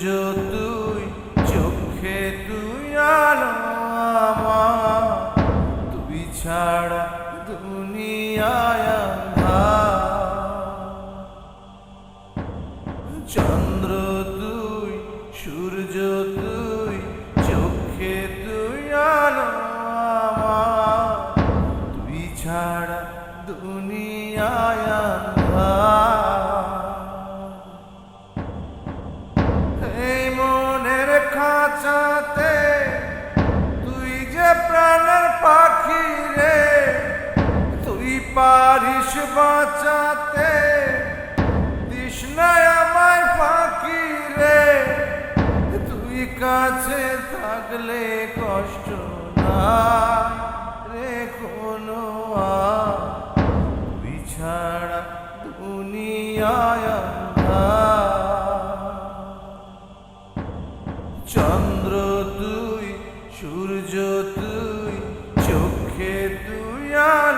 সূর্য তুই, চোখে তুই আলো আমার। তুই ছাড়া দুনিয়ায় চন্দ্র তুই, সূর্য তুই, চোখে তুই আলো আমার। তুই ছাড়া দুনিয়ায় পারিস বাঁচাতে, তৃষ্ণায় আমায় ফাঁকি রে। তুই কাছে থাকলে কষ্ট না রে কোনো তুই ছাড়া দুনিয়ায় চন্দ্র তুই, সূর্য তুই, চোখে তুই আর